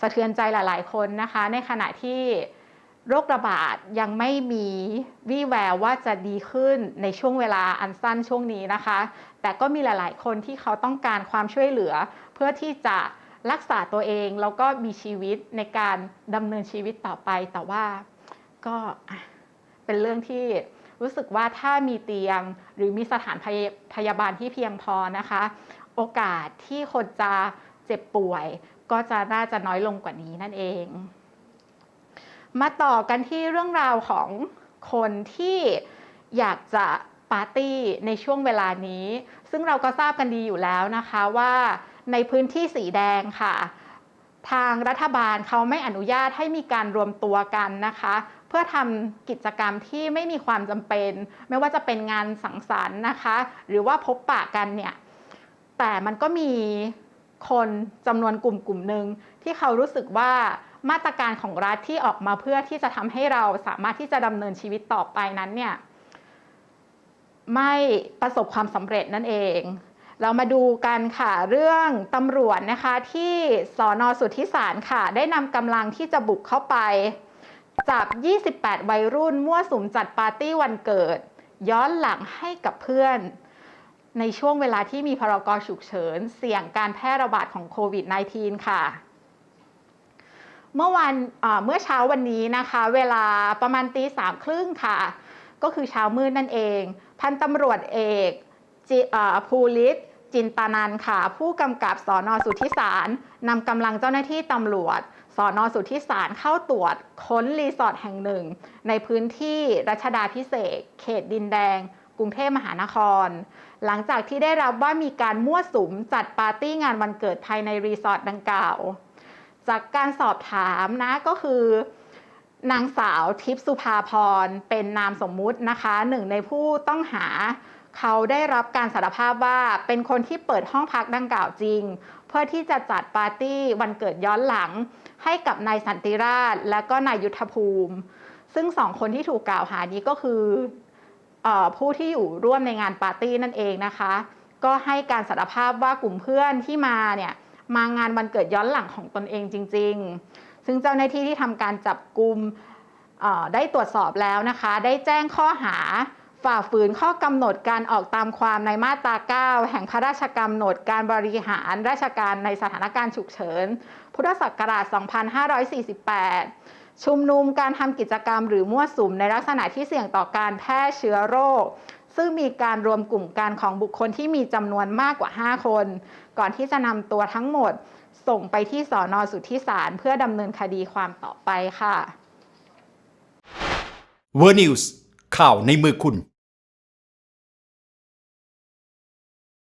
สะเทือนใจหลาย ๆ คนนะคะ ในขณะที่โรคระบาดยังไม่มีวี่แววว่าจะดีขึ้นในช่วงเวลาอันสั้นช่วงนี้นะคะ แต่ก็มีหลาย ๆ คนที่เขาต้องการความช่วยเหลือ เพื่อที่จะรักษาตัวเองแล้วก็มีชีวิตในการดำเนินชีวิตต่อไป แต่ว่าก็เป็นเรื่องที่รู้สึกว่าถ้ามีเตียงหรือมีสถานพยพยาบาลที่เพียงพอนะคะ โอกาสที่คนจะเจ็บป่วย ก็จะน่าจะน้อยลงกว่านี้นั่นเอง มาต่อกันที่เรื่องราวของคนที่อยากจะปาร์ตี้ในช่วงเวลานี้ ซึ่งเราก็ทราบกันดีอยู่แล้วนะคะว่าในพื้นที่สีแดงค่ะ ทางรัฐบาลเขาไม่อนุญาตให้มีการรวมตัวกันนะคะ เพื่อทำกิจกรรมที่ไม่มีความจำเป็น ไม่ว่าจะเป็นงานสังสรรค์นะคะ หรือว่าพบปะกันเนี่ย แต่มันก็มี คนจำนวนกลุ่มกลุ่มหนึ่งที่เขารู้สึกว่ามาตรการของรัฐที่ออกมาเพื่อที่จะทำให้เราสามารถที่จะดำเนินชีวิตต่อไปนั้นเนี่ยไม่ประสบความสำเร็จนั่นเอง เรามาดูกันค่ะเรื่องตำรวจนะคะที่สอนอสุทธิสารค่ะ ได้นำกำลังที่จะบุกเข้าไปจับ 28 วัยรุ่นมั่วสุมจัดปาร์ตี้วันเกิด ย้อนหลังให้กับเพื่อน ในช่วงเวลาที่มีพรกฉุกเฉิน เสี่ยงการแพร่ระบาดของโควิด -19 ค่ะ เมื่อวันเมื่อเช้าวันนี้นะคะ เวลาประมาณตีสามครึ่งค่ะ ก็คือเช้ามืดนั่นเอง พันตำรวจเอกภูริศจินตานันค่ะ ผู้กำกับสอนอสุทธิสารนำกำลังเจ้าหน้าที่ตำรวจสอนอสุทธิสารเข้าตรวจค้นรีสอร์ทแห่งหนึ่ง ในพื้นที่รัชดาพิเศษ เขตดินแดง กรุงเทพมหานคร หลังจากที่ได้รับว่ามีการมั่วสุมจัดปาร์ตี้งานวันเกิดภายในรีสอร์ทดังกล่าว จากการสอบถามนะก็คือนางสาวทิพสุภาพรเป็นนามสมมุตินะคะ หนึ่งในผู้ต้องหา เขาได้รับการสารภาพว่าเป็นคนที่เปิดห้องพักดังกล่าวจริง เพื่อที่จะจัดปาร์ตี้วันเกิดย้อนหลัง ให้กับนายสันติราช และก็นายยุทธภูมิ ซึ่งสองคนที่ถูกกล่าวหานี้ก็คือ ผู้ที่อยู่ร่วมในงานปาร์ตี้นั่นเองนะคะ ก็ให้การสารภาพว่ากลุ่มเพื่อนที่มาเนี่ยมางานวันเกิดย้อนหลังของตนเองจริง ๆ ซึ่งเจ้าหน้าที่ที่ทำการจับกลุ่มได้ตรวจสอบแล้วนะคะ ได้แจ้งข้อหาฝ่าฝืนข้อกำหนดการออกตามความในมาตรา 9 แห่งพระราชกำหนดการบริหารราชการในสถานการณ์ฉุกเฉิน พุทธศักราช 2548 ชุมนุมการทำกิจกรรมหรือมั่วสุมในลักษณะที่เสี่ยงต่อการแพร่เชื้อโรค ซึ่งมีการรวมกลุ่มกันของบุคคลที่มีจำนวนมากกว่า 5 คน ก่อนที่จะนำตัวทั้งหมด ส่งไปที่สอนอสุทธิสารเพื่อดำเนินคดีความต่อไปค่ะเวอร์นิวส์ข่าวในมือคุณ